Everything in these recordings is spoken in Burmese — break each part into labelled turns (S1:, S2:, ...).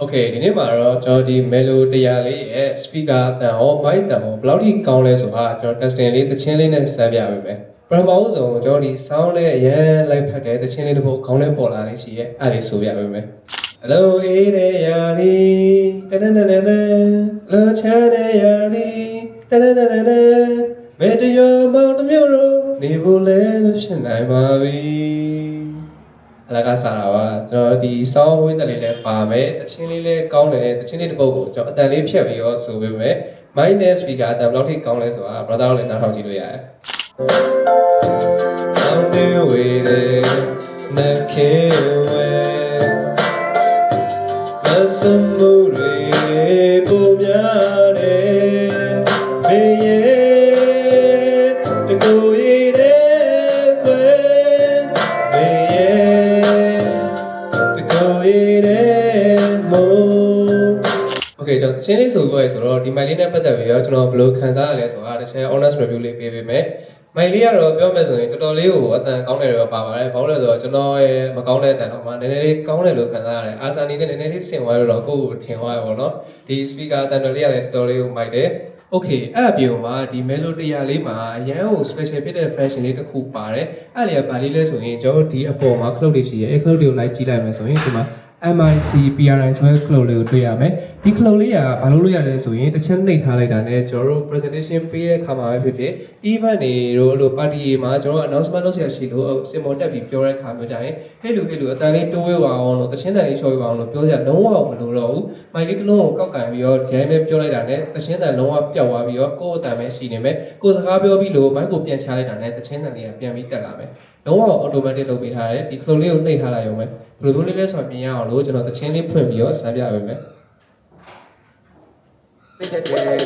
S1: โอเคဒီနေ့မှာတော့ကျွန်တော်ဒီ Melo တရားလေးရဲ့ speaker အတန်ဟော mic တန်ဟောဘယ်လောက်ထိကောင်းလဲဆိုတာကျွန်တော် testing လေးသချင်းလေးနဲ့စမ်းပြပေးမယ်ပထမဦးဆုံးကျွန်တော်ဒီ sound လေးအရန်လိုက်ဖက်တဲ့သချင်းလေးတစ်ပုဒ်ခေါင်းနဲ့ပေါ်လာလေးရှိရဲ့အဲ့ဒါလေးဆိုပြပေးမယ် Hello အေးတဲ့ယာဒီတနနနနလောချမ်းတဲ့ယာဒီတနနနနမေတ္တရမောင်တစ်မျိုးတော့နေဖို့လည်းမဖြစ်နိုင်ပါဘူး အလကားစားတာပါကျွန်တော်ဒီ sound ဝင်းတယ်လေးလည်းပါမယ်တချင်းလေးလည်းကောင်းတယ်တချင်းလေးတစ်ပုဒ်ကိုကျွန်တော်အတန်လေးဖြတ်ပြီးတော့ဆိုပေးမယ် minus speaker အတန်ဘယ်လောက်ထိကောင်းလဲဆိုတာ brother တို့လည်းနားထောင်ကြည့်လို့ရတယ် Sound way there naked way ကစ ကျွန်တော်တချင်းလေးဆိုပြီးရဆိုတော့ဒီမိုင်လေးနဲ့ပတ်သက်ပြီးတော့ကျွန်တော်ဘယ်လိုခံစားရလဲဆိုတာတစ်ချက် honest review လေးပေးပေးမယ်မိုင်လေးကတော့ပြောမယ်ဆိုရင်တော်တော်လေးကိုအတန်ကောင်းတယ်တော့ပါပါတယ်ဘာလို့လဲဆိုတော့ကျွန်တော်ရဲ့မကောင်းတဲ့အတန်တော့မှနည်းနည်းလေးကောင်းတယ်လို့ခံစားရတယ်အာဆာနီနဲ့နည်းနည်းလေးဆင်သွားလို့တော့ကိုယ့်ကိုထင်သွားရပါတော့ဒီ speaker အတန်တော်လေးကလည်းတော်တော်လေးကိုမိုက်တယ်โอเคအဲ့အပြင်မှာဒီ melody တရားလေးမှာအရန်ကို special ဖြစ်တဲ့ fashion လေးတစ်ခုပါတယ်အဲ့လေကဘာလေးလဲဆိုရင်ကျွန်တော်တို့ဒီအပေါ်မှာ cloud တွေရှိရဲအဲ့ cloud တွေကိုလိုက်ကြည့်လိုက်မယ်ဆိုရင်ဒီမှာ MIC PRI ဆိုတဲ့ cloud လေးကိုတွေ့ရမယ် ဒီ cloud လေးကဘာလို့လို့ရလဲဆိုရင်တစ်ချက်နှိပ်ထားလိုက်တာနဲ့ကျွန်တော်တို့ presentation ပေးတဲ့အခါမှာပဲဖြစ်ဖြစ် event တွေတို့လို့ party တွေမှာကျွန်တော်တို့ announcement လုပ်ရရှိလို့စင်မော်တက်ပြီးပြောတဲ့အခါမျိုးကြရင်ဟဲ့လူဟဲ့လူအတန်လေးတိုးဝေးပါအောင်လို့တချင်းတန်လေးချော်ဝေးပါအောင်လို့ပြောကြလုံးဝမလို့တော့ဘူးမိုင်လေးတစ်လုံးကိုကောက်ကန်ပြီးတော့ဂျမ်းပဲပြောလိုက်တာနဲ့တချင်းတန်လုံးဝပျောက်သွားပြီးတော့ကိုယ့်အတန်ပဲရှိနေမယ်ကိုယ်စကားပြောပြီးလို့မိုက်ကိုပြန်ချလိုက်တာနဲ့တချင်းတန်လေးကပြန်ပြီးတက်လာမယ်လုံးဝ automatic လုပ်ပေးထားတယ်ဒီ clone လေးကိုနှိပ်ထားလိုက်ရုံပဲဘယ်လိုမျိုးလေးလဲဆိုတော့ပြင်ရအောင်လို့ကျွန်တော်တချင်းလေးဖွင့်ပြီးတော့စမ်းပြပေးမယ်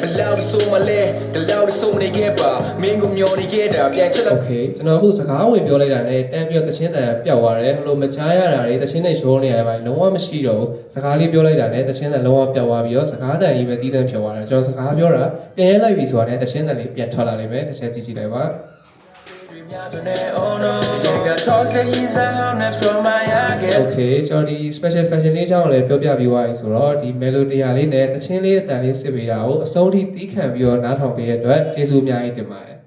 S2: ဘလောက်ဆိုမလဲတလောက်ဆိုမနေခဲ့ပါမင်းကိုမျောနေခဲ့တာပြန်ချက်လို့
S1: Okay ကျွန်တော်အခုစကားဝင်ပြောလိုက်တာနဲ့တန်းပြီးတော့တချင်းတန်ပျောက်သွားတယ်ဘလို့မချားရတာတွေတချင်းနဲ့ရောနေရပါလုံးဝမရှိတော့ဘူးစကားလေးပြောလိုက်တာနဲ့တချင်းတန်လုံးဝပျောက်သွားပြီးတော့စကားတန်ကြီးပဲတီးတန်းဖြောသွားတယ်ကျွန်တော်စကားပြောတာပြန်ရဲလိုက်ပြီဆိုတာနဲ့တချင်းတန်လေးပြန်ထွက်လာလိမ့်မယ်တစ်ချက်ကြည့်ကြည့်လိုက်ပါ Okay ကျွန်တော်ဒီ special fashion လေးအကြောင်းလည်းပြောပြပြီးသွားပြီဆိုတော့ဒီ melody လေးနဲ့တချင်းလေးအတန်လေးစစ်ပေးတာကိုအဆုံးထိတီးခံပြီးတော့နားထောင်ပေးရတဲ့အတွက်ကျေးဇူးအများကြီးတင်ပါတယ်